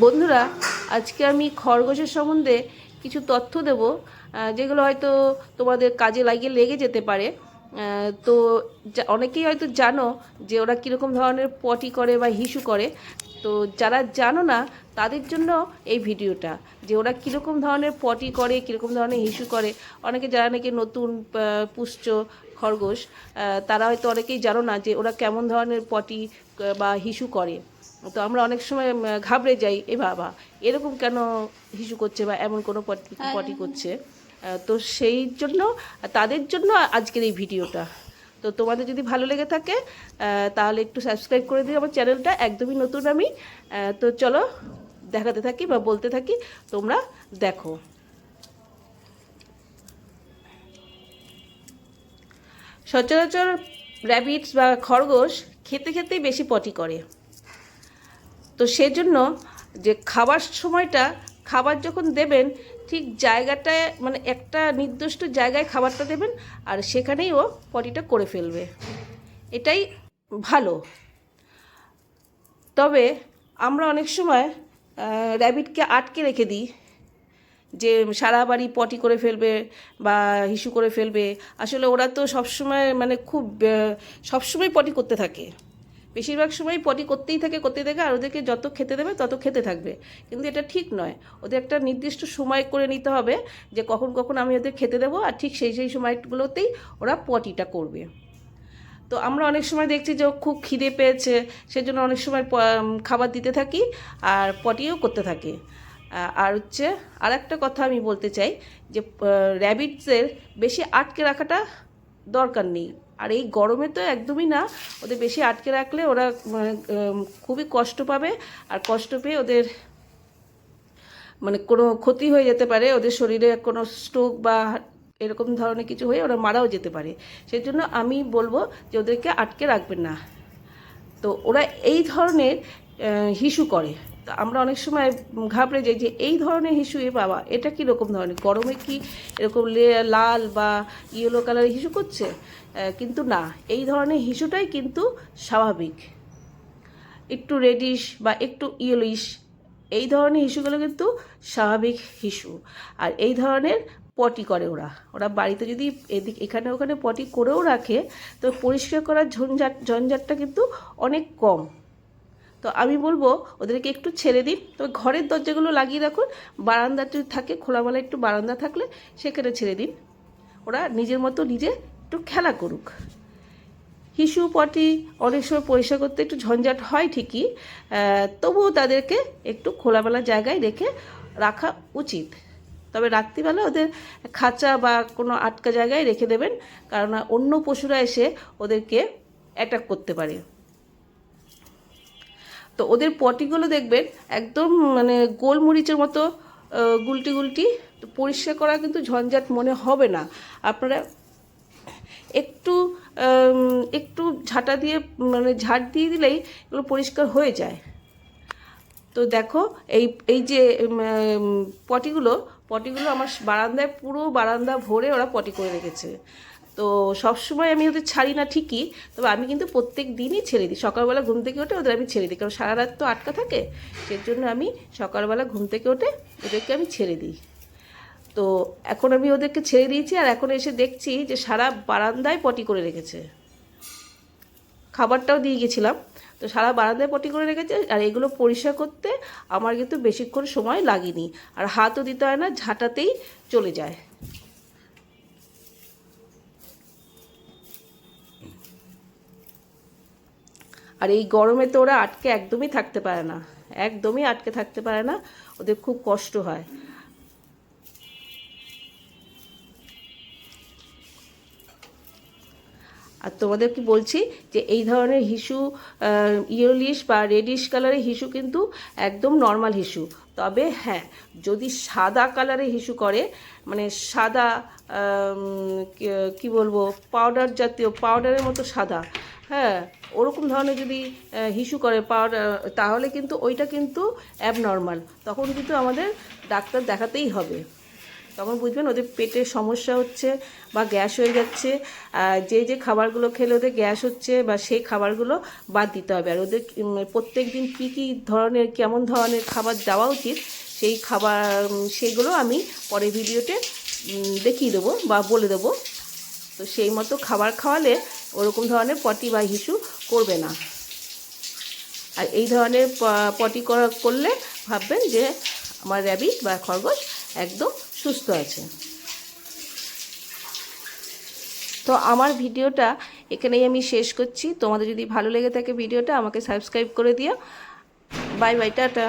বন্ধুরা, আজকে আমি খরগোশের সম্বন্ধে কিছু তথ্য দেব যেগুলো হয়তো তোমাদের কাজে লাগিয়ে লেগে যেতে পারে। তো অনেকেই হয়তো জানো যে ওরা কীরকম ধরনের পটি করে বা হিসু করে। তো যারা জানো না, তাদের জন্য এই ভিডিওটা, যে ওরা কীরকম ধরনের পটি করে, কীরকম ধরনের হিসু করে। অনেকে যারা নাকি নতুন পুষ্ট খরগোশ তারা হয়তো অনেকেই জানো না যে ওরা কেমন ধরনের পটি বা হিসু করে। তো আমরা অনেক সময় ঘাবড়ে যাই এ বাবা এরকম কেন হিসু করছে বা এমন কোনো পটি পটি করছে? তো সেই জন্য তাদের জন্য আজকের এই ভিডিওটা। তো তোমাদের যদি ভালো লেগে থাকে তাহলে একটু সাবস্ক্রাইব করে দিও আমার চ্যানেলটা একদমই নতুন আমি। তো চলো দেখাতে থাকি বা বলতে থাকি তোমরা দেখো। সচরাচর র্যাবিটস বা খরগোশ খেতে খেতেই বেশি পটি করে। তো সেজন্য যে খাবার সময়টা খাবার যখন দেবেন, ঠিক জায়গাটায় মানে একটা নির্দিষ্ট জায়গায় খাবারটা দেবেন আর সেখানেই ও পটিটা করে ফেলবে। এটাই ভালো। তবে আমরা অনেক সময় র্যাবিটকে আটকে রেখে দিই যে সারা বাড়ি পটি করে ফেলবে বা হিসু করে ফেলবে। আসলে ওরা তো সবসময় মানে খুব সবসময় পটি করতে থাকে। বেশিরভাগ সময় পটি করতেই থাকে করতেই থাকে, আর ওদেরকে যত খেতে দেবে তত খেতে থাকবে। কিন্তু এটা ঠিক নয়। ওদের একটা নির্দিষ্ট সময় করে নিতে হবে যে কখন কখন আমি ওদের খেতে দেবো, আর ঠিক সেই সেই সময়গুলোতেই ওরা পটিটা করবে। তো আমরা অনেক সময় দেখছি যে ও খুব খিদে পেয়েছে, সেজন্য অনেক সময় খাবার দিতে থাকি আর পটিও করতে থাকি। আর হচ্ছে আর একটা কথা আমি বলতে চাই যে র্যাবিটসের বেশি আটকে রাখাটা দরকার নেই। আর এই গরমে তো একদমই না ওদের বেশি আটকে রাখলে ওরা মানে, খুবই কষ্ট পাবে আর কষ্ট পেয়ে ওদের মানে কোনো ক্ষতি হয়ে যেতে পারে ওদের শরীরে কোনো স্ট্রোক বা এরকম ধরনের কিছু হয়ে ওরা মারাও যেতে পারে। সেই জন্য আমি বলব যে ওদেরকে আটকে রাখবেন না। তো ওরা এই ধরনের হিসু করে। আমরা অনেক সময় ঘাবড়ে যাই যে এই ধরনের হিসু এ বাবা, এটা কি রকম ধরনের? গরমে কি এরকম লাল বা ইয়েলো কালারের হিসু করছে? কিন্তু না, এই ধরনের হিসুটাই কিন্তু স্বাভাবিক। একটু রেডিশ বা একটু ইয়েলোইশ এই ধরনের হিসুগুলো কিন্তু স্বাভাবিক হিসু। আর এই ধরনের পটি করে ওরা। ওরা বাড়িতে যদি এদিক, এখানে ওখানে পটি করেও রাখে, তো পরিষ্কার করার ঝঞ্ঝাট ঝঞ্ঝাটটা কিন্তু অনেক কম। তো আমি বলব, ওদেরকে একটু ছেড়ে দিন। তবে ঘরের দরজাগুলো লাগিয়ে রাখুন। বারান্দা যদি থাকে, খোলামেলা একটু বারান্দা থাকলে সেখানে ছেড়ে দিন। ওরা নিজের মতো নিজে একটু খেলা করুক। হিসু পটি অনেক সময় পরিষ্কার করতে একটু ঝঞ্ঝাট হয় ঠিকই তবুও তাদেরকে একটু খোলামেলা জায়গায় রেখে রাখা উচিত। তবে রাত্রিবেলা ওদের খাঁচা বা কোনো আটকা জায়গায় রেখে দেবেন কারণ অন্য পশুরা এসে ওদেরকে অ্যাটাক করতে পারে। তো ওদের পটিগুলো দেখবেন একদম মানে গোলমরিচের মতো গুলটি গুলটি, তো পরিষ্কার করা কিন্তু ঝঞ্ঝাট মনে হবে না। আপনারা একটু একটু ঝাঁটা দিয়ে মানে ঝাঁট দিয়ে দিলেই এগুলো পরিষ্কার হয়ে যায়। তো দেখো, এই এই যে পটিগুলো পটিগুলো আমার বারান্দায়, পুরো বারান্দা ভরে ওরা পটি করে রেখেছে। তো সবসময় আমি ওদের ছাড়ি না ঠিকই, তবে আমি কিন্তু প্রত্যেক দিনই ছেড়ে দিই। সকালবেলা ঘুম থেকে ওঠে ওদের আমি ছেড়ে দিই, কারণ সারা রাত তো আটকা থাকে সেই জন্য আমি সকালবেলা ঘুম থেকে উঠে ওদেরকে আমি ছেড়ে দিই। তো এখন আমি ওদেরকে ছেড়ে দিয়েছি, আর এখন এসে দেখছি যে সারা বারান্দায় পটি করে রেখেছে। খাবারটাও দিয়ে গেছিলাম, তো সারা বারান্দায় পটি করে রেখেছে, আর এগুলো পরিষ্কার করতে আমার কিন্তু বেশিক্ষণ সময় লাগেনি, আর হাতও দিতে হয় না, ঝাঁটাতেই চলে যায়। আর এই গরমে তো ওরা আটকে একদমই থাকতে পারে না। একদমই আটকে থাকতে পারে না। ওদের খুব কষ্ট হয়। আর তোমাদের কি বলছি যে এই ধরনের হিসু ইয়েলিশ বা রেডিশ কালারের হিসু কিন্তু একদম নর্মাল হিসু। তবে হ্যাঁ যদি সাদা কালারের হিসু করে মানে সাদা কি বলব পাউডার জাতীয় পাউডারের মতো সাদা হ্যাঁ ওরকম ধরনের যদি হিসু করে পাওয়ার তাহলে কিন্তু ওইটা কিন্তু অ্যাবনর্মাল তখন কিন্তু আমাদের ডাক্তার দেখাতেই হবে। তখন বুঝবেন ওদের পেটের সমস্যা হচ্ছে বা গ্যাস হয়ে যাচ্ছে যে যে খাবারগুলো খেলে ওদের গ্যাস হচ্ছে বা সেই খাবারগুলো বাদ দিতে হবে। আর ওদের প্রত্যেক দিন কী কী ধরনের, কেমন ধরনের খাবার দেওয়া উচিত, সেই খাবার সেগুলো আমি পরে ভিডিওতে দেখিয়ে দেবো বা বলে দেবো। তো সেই মতো খাবার খাওয়ালে ওরকম ধরনের পটি বা হিসু করবে না। আর এই ধরনের পটি করা করলে ভাববেন যে আমার র্যাবিট বা খরগোশ একদম সুস্থ আছে। তো আমার ভিডিওটা এখানেই আমি শেষ করছি। তোমাদের যদি ভালো লেগে থাকে ভিডিওটা আমাকে সাবস্ক্রাইব করে দিও। Bye bye tata.